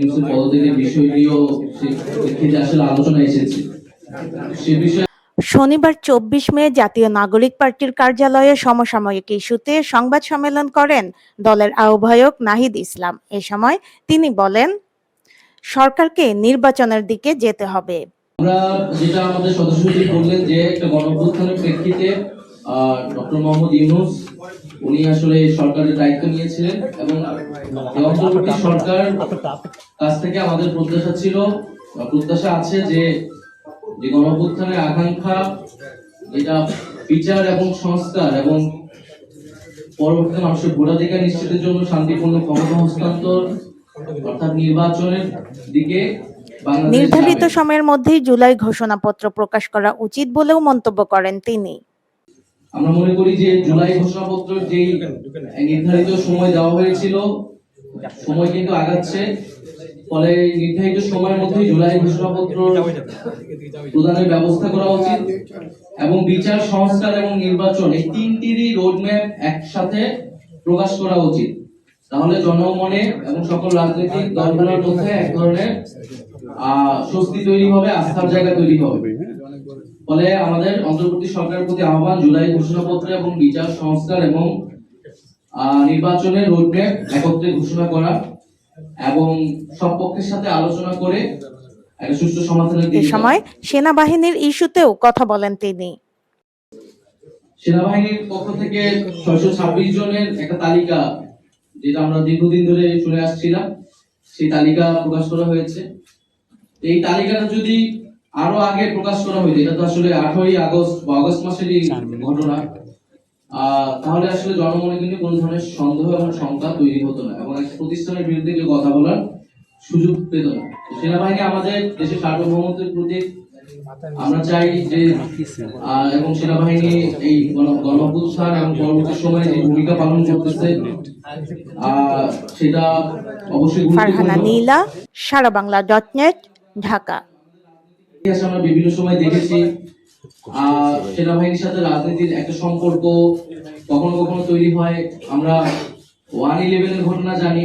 ইউসুফ পদত্যাগের বিষয়টিও সে- আসলে আলোচনা এসেছে। সে বিষয়ে শনিবার চব্বিশ মে জাতীয় নাগরিক পার্টির কার্যালয়ে সমসাময়িক ইস্যুতে সংবাদ সম্মেলন করেন দলের আহ্বায়ক নাহিদ ইসলাম। এ সময় তিনি বলেন সরকারকে নির্বাচনের দিকে যেতে হবে। আমরা যেটা আমাদের সদস্য বললেন যে একটা গণঅভ্যুত্থানের প্রেক্ষিতে ডক্টর মোহাম্মদ ইউনুস উনি আসলে সরকারের দায়িত্ব নিয়েছিলেন এবং অন্তর্বর্তী সরকার কাছ থেকে আমাদের প্রত্যাশা ছিল প্রত্যাশা আছে যে যে গণঅভ্যুত্থানের আকাঙ্ক্ষা যেটা বিচার এবং সংস্কার এবং পরবর্তীতে মানুষের ভোটাধিকার নিশ্চিতের জন্য শান্তিপূর্ণ ক্ষমতা হস্তান্তর অর্থাৎ নির্বাচনের দিকে নির্ধারিত সময়ের মধ্যেই জুলাই ঘোষণাপত্র প্রকাশ করা উচিত বলেও মন্তব্য করেন তিনি। আমরা মনে করি যে জুলাই ঘোষণাপত্র যেই নির্ধারিত সময় দেওয়া হয়েছিল সময় কিন্তু আগাচ্ছে ফলে নির্ধারিত সময়ের মধ্যে জুলাই ঘোষণাপত্র প্রদানের ব্যবস্থা করা উচিত এবং বিচার সংস্কার এবং নির্বাচন এই তিনটিরই রোডম্যাপ একসাথে প্রকাশ করা উচিত। তাহলে জনমনে এবং সকল রাজনৈতিক দলগুলোর মধ্যে এক ধরনের আহ স্বস্তি তৈরি হবে আস্থার জায়গা তৈরি হবে। ফলে আমাদের অন্তর্বর্তী সরকারের প্রতি আহ্বান জুলাই ঘোষণাপত্র এবং বিচার সংস্কার এবং নির্বাচনের রোডম্যাপ একত্রে ঘোষণা করা এবং সব পক্ষের সাথে আলোচনা করে একটা সুষ্ঠু সমাধানের এ সময় সেনাবাহিনীর ইস্যুতেও কথা বলেন তিনি। সেনাবাহিনীর পক্ষ থেকে ছয়শো ছাব্বিশ জনের একটা তালিকা যেটা আমরা দীর্ঘদিন ধরে শুনে আসছিলাম সেই তালিকা প্রকাশ করা হয়েছে। এই তালিকাটা যদি আরও আগে প্রকাশ করা হইতো এটা তো আসলে আঠারোই আগস্ট বা আগস্ট মাসেরই ঘটনা। তাহলে আসলে জনমনে কিন্তু কোনো ধরনের সন্দেহ এবং শঙ্কা তৈরি হতো না এবং একটা প্রতিষ্ঠানের বিরুদ্ধে কেউ কথা বলার সুযোগ পেত না। সেনাবাহিনী আমাদের দেশের সার্বভৌমত্বের প্রতি আমরা চাই যে এবং সেনাবাহিনী এই গণ- গণঅভ্যুত্থান এবং পরবর্তী সময়ে যে ভূমিকা পালন করতেছে আহ, সেটা অবশ্যই নীলা সারা বাংলা ডট নেট ঢাকা। আমরা বিভিন্ন সময় দেখেছি। সেনাবাহিনীর সাথে রাজনীতির একটা সম্পর্ক কখনো কখনো তৈরি হয়। আমরা ওয়ান ইলেভেনের ঘটনা জানি।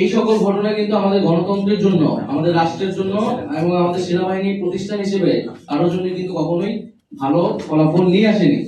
এই সকল ঘটনা কিন্তু আমাদের গণতন্ত্রের জন্য আমাদের রাষ্ট্রের জন্য এবং আমাদের সেনাবাহিনী প্রতিষ্ঠান হিসেবে কারোর জন্য কিন্তু কখনোই ভালো ফলাফল নিয়ে আসেনি।